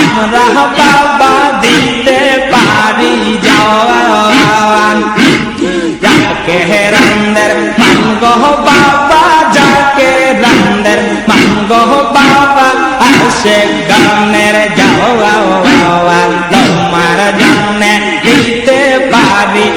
আমরা বাবা দিতে পারি জওয়ান যাকে রান্দের মাঙ্গো বাবা যাকে রান্দের মাঙ্গো বাবা আসে গানের জওয়ান তোমার জানে দিতে পারি